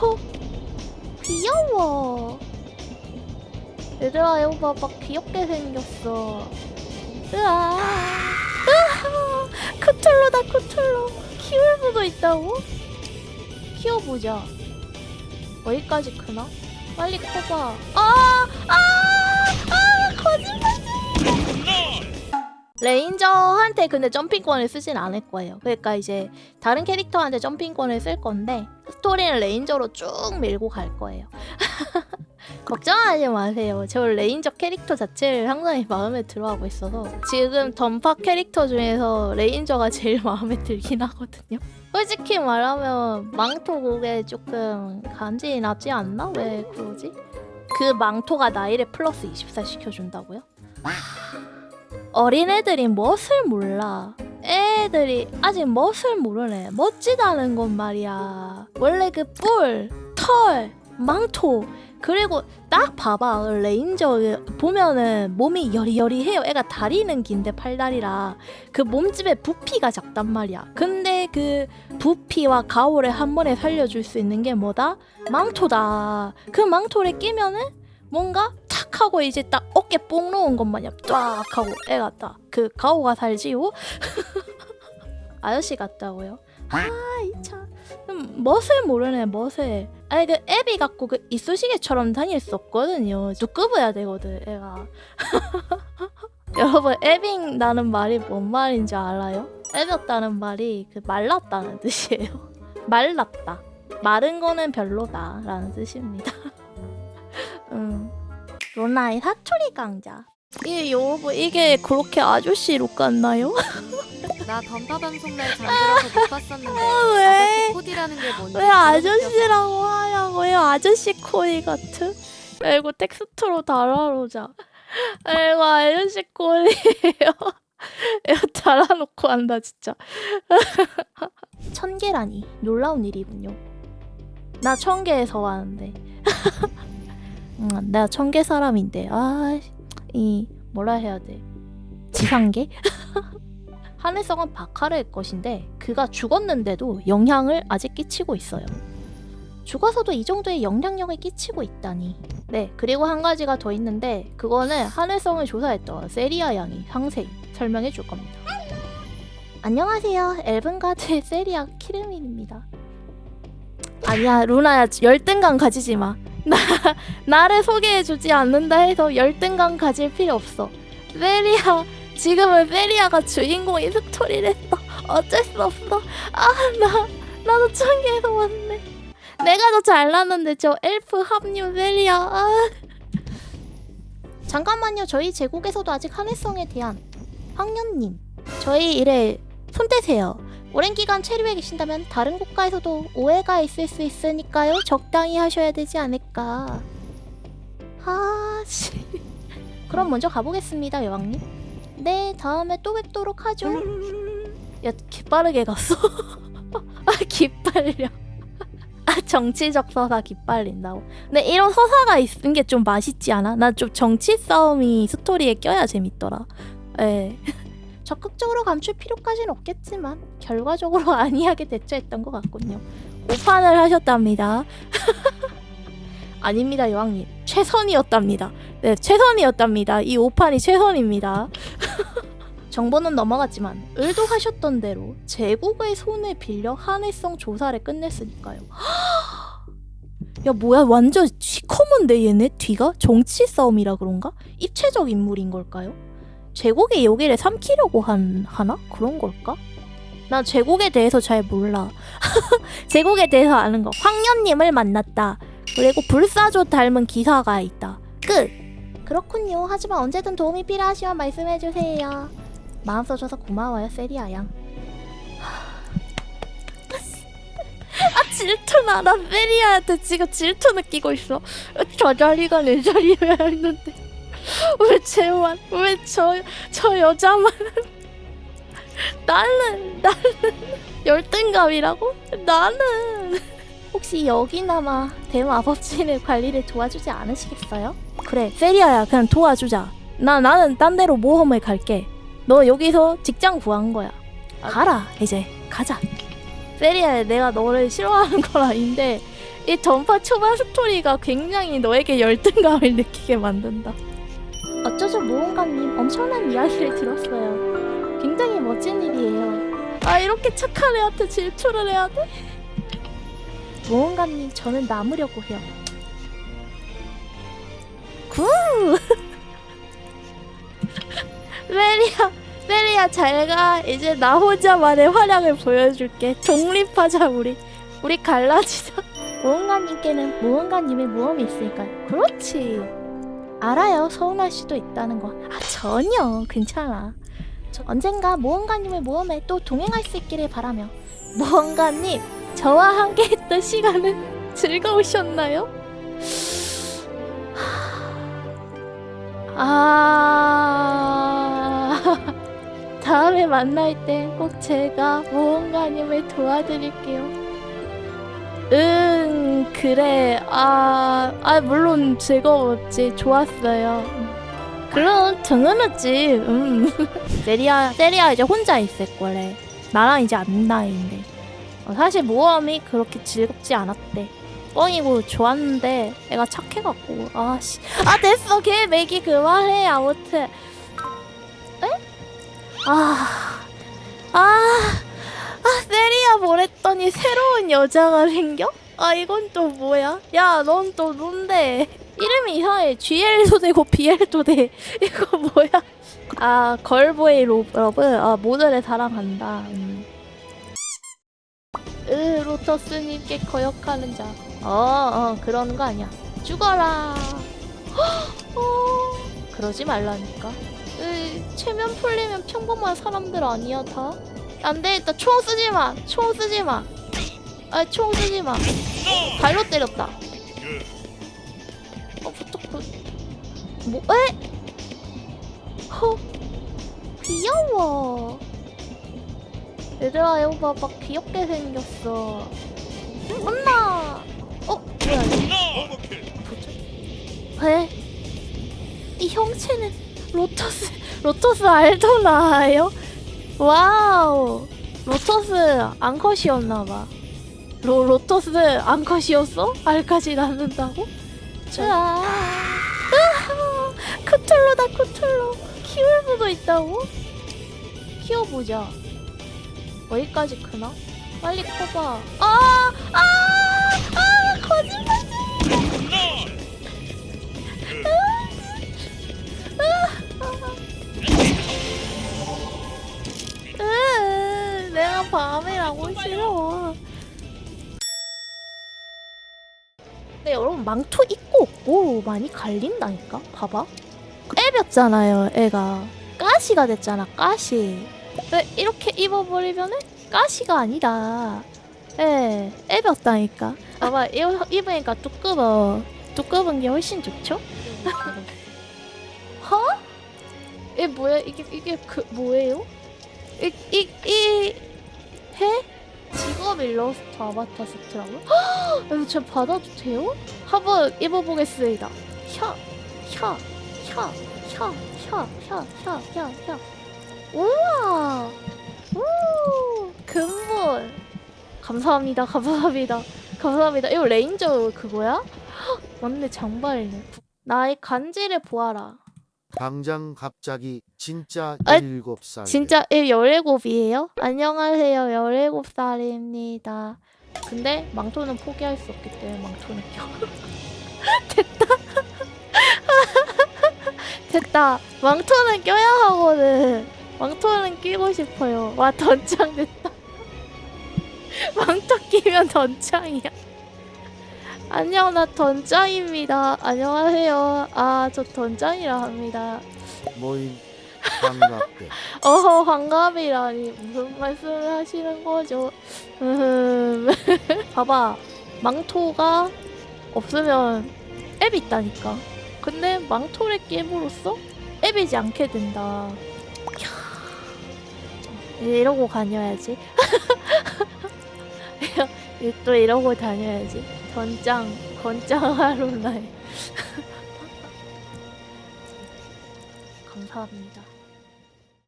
허, 귀여워. 얘들아, 이거 봐봐. 귀엽게 생겼어. 으아. 으아. 크툴로다, 크툴로. 키울 수도 있다고? 키워보자. 어디까지 크나? 빨리 커봐. 아! 아! 아! 거짓말이야! 레인저한테 근데 점핑권을 쓰진 않을 거예요. 그러니까 이제 다른 캐릭터한테 점핑권을 쓸 건데 스토리는 레인저로 쭉 밀고 갈 거예요. 걱정하지 마세요. 저 레인저 캐릭터 자체를 상당히 마음에 들어하고 있어서 지금 던파 캐릭터 중에서 레인저가 제일 마음에 들긴 하거든요. 솔직히 말하면 망토 곡에 조금 감질이 나지 않나? 왜 그러지? 그 망토가 나이를 플러스 20살 시켜준다고요? 어린애들이 멋을 몰라. 애들이 아직 멋을 모르네. 멋지다는 건 말이야. 원래 그 뿔, 털, 망토 그리고 딱 봐봐 레인저 보면은 몸이 여리여리해요. 애가 다리는 긴데 팔다리라 그 몸집에 부피가 작단 말이야. 근데 그 부피와 가오를 한 번에 살려줄 수 있는 게 뭐다? 망토다. 그 망토를 끼면은 뭔가 탁 하고 이제 딱 어깨 뽕 놓은 것 마냥 쫙 하고 애가 딱 그 가오가 살지요. 아저씨 같다고요? 아이참 멋을 모르네 멋을. 아니 그 애비 갖고 그 이쑤시개처럼 다닐 수 없거든요. 두꺼워야 되거든 애가. 여러분 애빙다는 말이 뭔 말인지 알아요? 애볐다는 말이 그 말랐다는 뜻이에요. 말랐다. 마른 거는 별로다 라는 뜻입니다. 음. 로나의 사투리 강자. 이 여러분 이게 그렇게 아저씨 룩 같나요? 나 던파 방송 날 잠들어서 못 봤었는데 아, 왜? 아저씨 코디라는 게 뭔지 왜 아저씨라고 하냐고요? 아저씨 코디 같은? 이거 텍스트로 달아놓자. 이거 아저씨 코디예요. 이거 달아놓고 한다 진짜. 천 개라니 놀라운 일이군요. 나천 개에서 왔는데. 음, 내가 천개 사람인데 아이 뭐라 해야 돼? 지상계? 하늘성은 바카르의 것인데 그가 죽었는데도 영향을 아직 끼치고 있어요. 죽어서도 이 정도의 영향력을 끼치고 있다니. 네, 그리고 한 가지가 더 있는데 그거는 하늘성을 조사했던 세리아 양이 상세히 설명해 줄 겁니다. 안녕하세요. 엘븐가드의 세리아 키르민입니다. 아니야, 루나야. 열등감 가지지 마. 나, 나를 소개해 주지 않는다 해서 열등감 가질 필요 없어. 세리아 지금은 페리아가 주인공인 스토리를 했어. 어쩔 수 없어. 아, 나, 나도 천개에서 왔네. 내가 더 잘났는데 저 엘프 합류 페리아. 아. 잠깐만요. 저희 제국에서도 아직 한해성에 대한 황년님. 저희 일에 손대세요. 오랜 기간 체류해 계신다면 다른 국가에서도 오해가 있을 수 있으니까요. 적당히 하셔야 되지 않을까. 아, 씨. 그럼 먼저 가보겠습니다, 여왕님. 네, 다음에 또 뵙도록 하죠. 야, 기빠르게 갔어. 아, 기빨려. 아, 정치적 서사 기빨린다고. 근데 이런 서사가 있는 게 좀 맛있지 않아? 나 좀 정치 싸움이 스토리에 껴야 재밌더라. 예. 적극적으로 감출 필요까지는 없겠지만 결과적으로 안이하게 대처했던 것 같군요. 오판을 하셨답니다. 아닙니다, 여왕님. 최선이었답니다. 네, 최선이었답니다. 이 오판이 최선입니다. 정보는 넘어갔지만 의도하셨던 대로 제국의 손을 빌려 한해성 조사를 끝냈으니까요. 야 뭐야 완전 시커먼데 얘네 뒤가 정치 싸움이라 그런가? 입체적 인물인 걸까요? 제국이 여기를 삼키려고 한 하나 그런 걸까? 나 제국에 대해서 잘 몰라. 제국에 대해서 아는 거. 황년님을 만났다. 그리고 불사조 닮은 기사가 있다. 끝. 그렇군요. 하지만 언제든 도움이 필요하시면 말씀해주세요. 마음 써줘서 고마워요, 세리아 양. 아 질투나. 나 세리아한테 지금 질투 느끼고 있어. 저 자리가 내 자리여야 했는데 왜 쟤만? 왜 저 저 여자만? 나는 나는 열등감이라고? 나는 혹시 여기나마 대마법진의 관리를 도와주지 않으시겠어요? 그래 세리아야 그냥 도와주자 나 나는 딴 데로 모험을 갈게 너 여기서 직장 구한 거야 가라 이제 가자 세리아야 내가 너를 싫어하는 건 아닌데 이 전파 초반 스토리가 굉장히 너에게 열등감을 느끼게 만든다. 어쩌죠 모험가님 엄청난 이야기를 들었어요. 굉장히 멋진 일이에요. 아 이렇게 착한 애한테 질투를 해야 돼? 모험가님 저는 남으려고 해요. 구! 레리야 레리야 잘가 이제 나 혼자만의 활약을 보여줄게 독립하자 우리 우리 갈라지자 모험가님께는 모험가님의 모험이 있으니까요 그렇지 알아요 서운할 수도 있다는 거 아 전혀 괜찮아 저 언젠가 모험가님의 모험에 또 동행할 수 있기를 바라며 모험가님 저와 함께 했던 시간은 즐거우셨나요? 아 다음에 만날 땐 꼭 제가 모험가님을 도와드릴게요. 응 그래 아, 아 물론 즐거웠지 좋았어요. 그럼 당연했지. 음. 세리아 세리아 이제 혼자 있을 거래. 나랑 이제 안 나인데. 어, 사실 모험이 그렇게 즐겁지 않았대. 뻥이고 좋았는데 애가 착해갖고 아씨 아 됐어 걔 맥이 그만해 아무튼 에? 아, 아, 아, 세리야 뭐랬더니 새로운 여자가 생겨? 아, 이건 또 뭐야? 야, 넌 또 뭔데? 이름이 이상해. GL도 되고 BL도 돼. 이거 뭐야? 아, 걸보이 로- 러브? 아, 모델에 사랑한다. 음. 으, 로터스님께 거역하는 자. 어, 어, 그러는 거 아니야. 죽어라. 어, 그러지 말라니까. 으, 체면 풀리면 평범한 사람들 아니야 다? 안 되겠다 총 쓰지 마. 총 쓰지 마. 아, 총 쓰지 마. 발로 때렸다. 어, 부탁, 뭐, 에? 허, 귀여워. 얘들아, 이거 봐봐. 귀엽게 생겼어. 혼나. 어, 뭐야, 이거. 에? 이 형체는 로터스 로터스 알도나요? 와우 로터스 앙컷이었나봐 로 로터스 앙컷이었어? 알까지 낳는다고? 자 크툴로다 크툴로 키울 수도 있다고? 키워보자 어디까지 크나? 빨리 커봐 아! 아! 아! 밤이라고 싫어. 근데 여러분 망토 있고 없고 많이 갈린다니까. 봐봐. 애렸잖아요, 애가. 가시가 됐잖아, 가시. 왜 이렇게 입어버리면은 가시가 아니다. 예, 애렸다니까. 봐봐, 입- 입으니까 두꺼워. 두꺼운 게 훨씬 좋죠? 허? 이게 뭐야? 이게 이게 그 뭐예요? 이 이 이 해? 직업 일러스트 아바타 세트라고요? 헉! 이거 제가 받아도 돼요? 한번 입어보겠습니다. 혀, 혀, 혀, 혀, 혀, 혀, 혀, 혀, 혀. 우와, 우, 근본. 감사합니다, 감사합니다, 감사합니다. 이거 레인저 그거야? 헉, 맞네, 장발이네. 나의 간지를 보아라. 당장 갑자기 진짜 아, 17살 진짜 17이에요? 안녕하세요. 17살입니다. 근데 망토는 포기할 수 없기 때문에 망토는 껴. 됐다. 됐다. 망토는 껴야 하거든. 망토는 끼고 싶어요. 와, 던창 됐다. 망토 끼면 던창이야. 안녕, 나 던짱입니다. 안녕하세요. 아, 저 던짱이라 합니다. 모임 반갑게 어허 환갑이라니 무슨 말씀을 하시는 거죠? 음 봐봐 망토가 없으면 앱이 있다니까 근데 망토를 깨물었어? 앱이지 않게 된다 이야, 이러고 다녀야지 또 이러고 다녀야지 건짱 건짱 하루나에 감사합니다